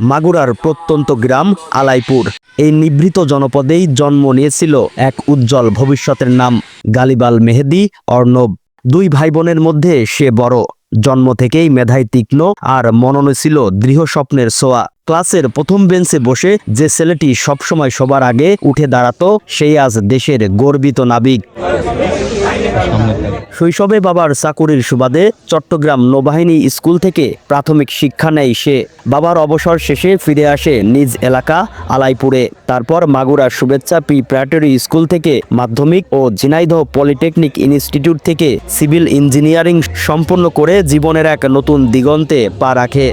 মাগুরার প্রত্যন্ত গ্রাম আলাইপুর। এই নিভৃত জনপদেই জন্ম নিয়েছিল এক উজ্জ্বল ভবিষ্যতের নাম গালিবাল মেহেদি অর্ণব। দুই ভাই বোনের মধ্যে সে বড়। জন্ম থেকেই মেধায় তীক্ষ্ণ আর মননে ছিল দৃঢ় স্বপ্নের সোয়া ক্লাসের প্রথম বেঞ্চে বসে যে ছেলেটি সবসময় সবার আগে উঠে দাঁড়াতো, সেই আজ দেশের গর্বিত নাবিক। শৈশবে বাবার চাকুরির সুবাদে চট্টগ্রাম নৌবাহিনী স্কুল থেকে প্রাথমিক শিক্ষা নেয় সে। বাবার অবসর শেষে ফিরে আসে নিজ এলাকা, আলাইপুরে। তারপর মাগুরা শুভেচ্ছা পি প্রিপারেটরি স্কুল থেকে মাধ্যমিক ও ঝিনাইদহ পলিটেকনিক ইনস্টিটিউট থেকে সিভিল ইঞ্জিনিয়ারিং সম্পন্ন করে জীবনের এক নতুন দিগন্তে পা রাখে।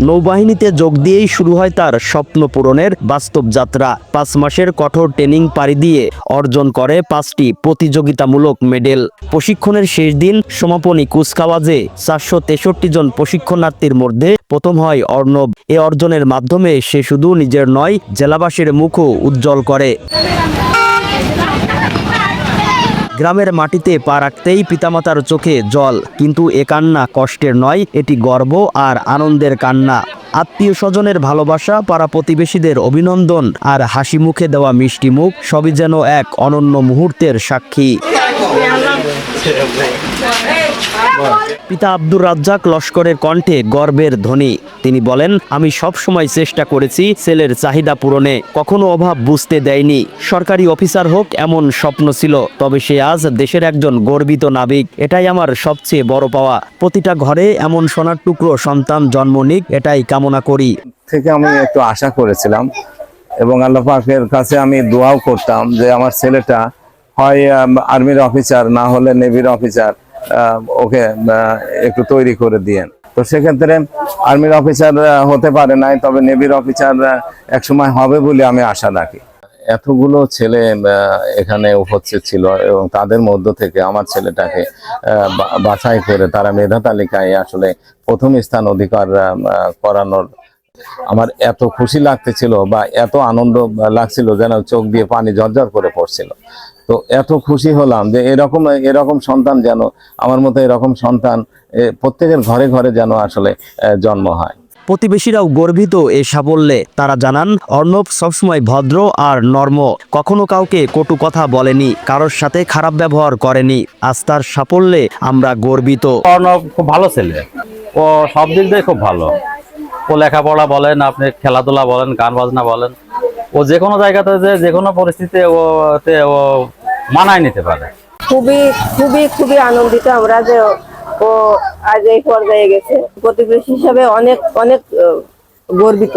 নৌবাহিনীতে যোগ দিয়েই শুরু হয় তার স্বপ্ন পূরণের বাস্তব যাত্রা। পাঁচ মাসের কঠোর ট্রেনিং পাড়ি দিয়ে অর্জন করে পাঁচটি প্রতিযোগিতামূলক মেডেল। প্রশিক্ষণের শেষ দিন সমাপনী কুচকাওয়াজে চারশো তেষট্টি জন প্রশিক্ষণার্থীর মধ্যে প্রথম হয় অর্ণব। এ অর্জনের মাধ্যমে সে শুধু নিজের নয়, জেলাবাসীর মুখও উজ্জ্বল করে। গ্রামের মাটিতে পা রাখতেই পিতামাতার চোখে জল। কিন্তু এ কান্না কষ্টের নয়, এটি গর্ব আর আনন্দের কান্না। আত্মীয় স্বজনের ভালোবাসা, পাড়া প্রতিবেশীদের অভিনন্দন আর হাসি মুখে দেওয়া মিষ্টি মুখ, সবই যেন এক অনন্য মুহূর্তের সাক্ষী। পিতা আব্দুর রাজ্জাক লস্করের কণ্ঠে গর্বের ধ্বনি। তিনি বলেন, আমি সব সময় চেষ্টা করেছি ছেলের চাহিদা পূরণে, কখনো অভাব বুঝতে দেয়নি। সরকারি অফিসার হোক, এমন স্বপ্ন ছিল, তবে সে আজ দেশের একজন গর্বিত নাবিক। এটাই আমার সবচেয়ে বড় পাওয়া। প্রতিটা ঘরে এমন সোনার টুকরো সন্তান জন্ম নিক, এটাই কামনা করি। থেকে আমি একটু আশা করেছিলাম এবং আল্লাহ পাকের কাছে আমি দোয়াও করতাম যে আমার ছেলেটা হয় আর্মির অফিসার, না হলে নেভির অফিসার। ওকে একটু তৈরি করে দিয়েন। তো সেক্ষেত্রে আর্মির অফিসার হতে পারে নাই, তবে নেভির অফিসার এক সময় হবে বলে আমি আশা রাখি। এতগুলো ছেলে এখানে উপস্থিত ছিল এবং তাদের মধ্য থেকে আমার ছেলেটাকে বাছাই করে তারা মেধা তালিকায় আসলে প্রথম স্থান অধিকার করানোর আমার এত খুশি লাগতেছিল বা এত আনন্দ লাগছিল যেন চোখ দিয়ে পানি ঝরঝর করে পড়ছিল। তো এত খুশি হলাম যে এরকম এরকম সন্তান যেন আমার মতো এরকম সন্তান প্রত্যেকের ঘরে ঘরে যেন আসলে জন্ম হয়। প্রতিবেশীরাও গর্বিত এ সাফল্যে। তারা জানান অর্ণব সবসময় ভদ্র আর নর্ম। কখনো কাউকে কটু কথা বলেনি কারোর সাথে খারাপ ব্যবহার করেনি। আজ তার সাফল্যে আমরা গর্বিত। অর্ণব খুব ভালো ছেলে। ও সব দিক দিয়ে খুব ভালো। ও লেখাপড়া বলেন আপনি খেলাধুলা বলেন গান বাজনা বলেন। ও যে কোনো জায়গাতে যে যে কোনো পরিস্থিতি ওতে ও মানায় নিতে পারে। খুবই খুবই খুবই আনন্দিত আমরা যে ও আজ এই পর্যায়ে গেছে। প্রতিবেশী হিসাবে অনেক অনেক গর্বিত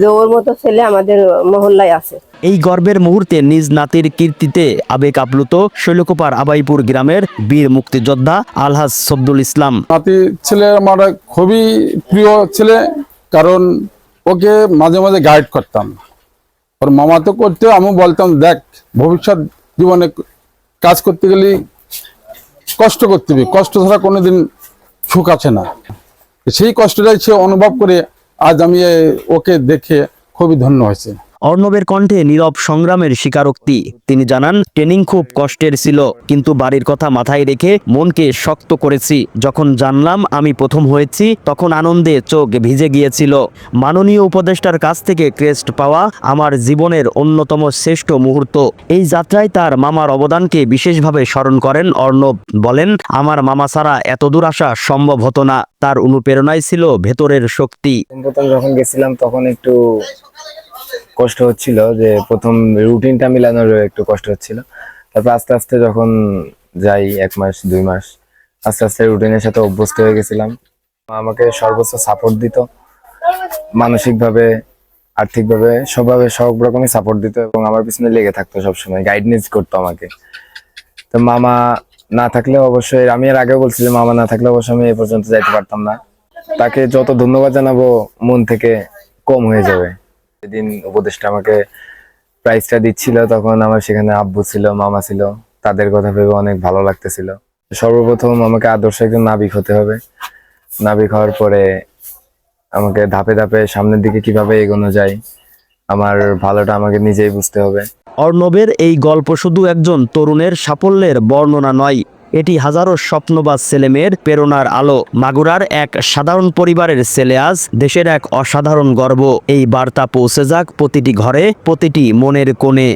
যে ওর মতো ছেলে আমাদের মহল্লায় আছে। এই গর্বের মুহূর্তে নিজ নাতির কীর্তিতে আবেগ আপ্লুত শৈলকোপার আবাইপুর গ্রামের বীর মুক্তিযোদ্ধা আলহাজ সব্দুল ইসলাম। নাতি ছেলে আমার খুবই প্রিয় ছেলে কারণ ওকে মাঝে মাঝে গাইড করতাম। ওর মামা তো করতে আমি বলতাম, দেখ, ভবিষ্যৎ জীবনে কাজ করতে গেলে কষ্ট করতে হবে। কষ্ট ছাড়া কোনোদিন সুখ আছে না। সেই কষ্টটাই সে অনুভব করে আজ আমি ওকে দেখে খুবই ধন্য হয়েছে। অর্ণবের কণ্ঠে নীরব সংগ্রামের স্বীকারোক্তি। তিনি জানান, ট্রেনিং খুব কষ্টের ছিল, কিন্তু বাড়ির কথা মাথায় রেখে মনকে শক্ত করেছি। যখন জানলাম আমি প্রথম হয়েছি, তখন আনন্দে চোখ ভিজে গিয়েছিল। মাননীয় উপদেষ্টার কাছ থেকে ক্রেস্ট পাওয়া আমার জীবনের অন্যতম শ্রেষ্ঠ মুহূর্ত। এই যাত্রায় তার মামার অবদানকে বিশেষভাবে স্মরণ করেন অর্ণব। বলেন, আমার মামা ছাড়া এতদূর আসা সম্ভব হতো না। তার অনুপ্রেরণায় ছিল ভেতরের শক্তি। প্রথম যখন গেছিলাম, তখন একটু কষ্ট হচ্ছিল যে প্রথম রুটিনটা মিলানোর একটু কষ্ট হচ্ছিল। তারপর আস্তে আস্তে যখন যাই এক মাস, দুই মাস, আস্তে আস্তে রুটিনের সাথে অভ্যস্ত হয়ে গেছিলাম। আমাকে সর্বোচ্চ সাপোর্ট দিত। মানসিকভাবে, আর্থিকভাবে সবভাবে সব রকমই সাপোর্ট দিত এবং আমার পিছনে লেগে থাকতো সবসময় গাইডনেস করতো আমাকে। তো মামা না থাকলে অবশ্যই, আমি এর আগেও বলছি যে মামা না থাকলে অবশ্যই আমি এ পর্যন্ত যাইতে পারতাম না। তাকে যত ধন্যবাদ জানাব, মন থেকে কম হয়ে যাবে। যেদিন উপদেশটা আমাকে প্রাইজটা দিচ্ছিল, তখন আমার সেখানে আব্বু ছিল, মামা ছিল, তাদের কথা ভেবে অনেক ভালো লাগতেছিল। সর্বপ্রথম আমাকে আদর্শ একজন নাবিক হতে হবে। নাবিক হওয়ার পরে আমাকে ধাপে ধাপে সামনের দিকে কীভাবে এগোনো যায়, আমার ভালোটা আমাকে নিজেই বুঝতে হবে। অর্ণবের এই গল্প শুধু একজন তরুণের সাফল্যের বর্ণনা নয় এটি হাজারো স্বপ্নবাজ ছেলেমেয়ের প্রেরণার আলো। মাগুরার এক সাধারণ পরিবারের ছেলে আজ দেশের এক অসাধারণ গর্ব। এই বার্তা পৌঁছে যাক প্রতিটি ঘরে, প্রতিটি মনের কোণে।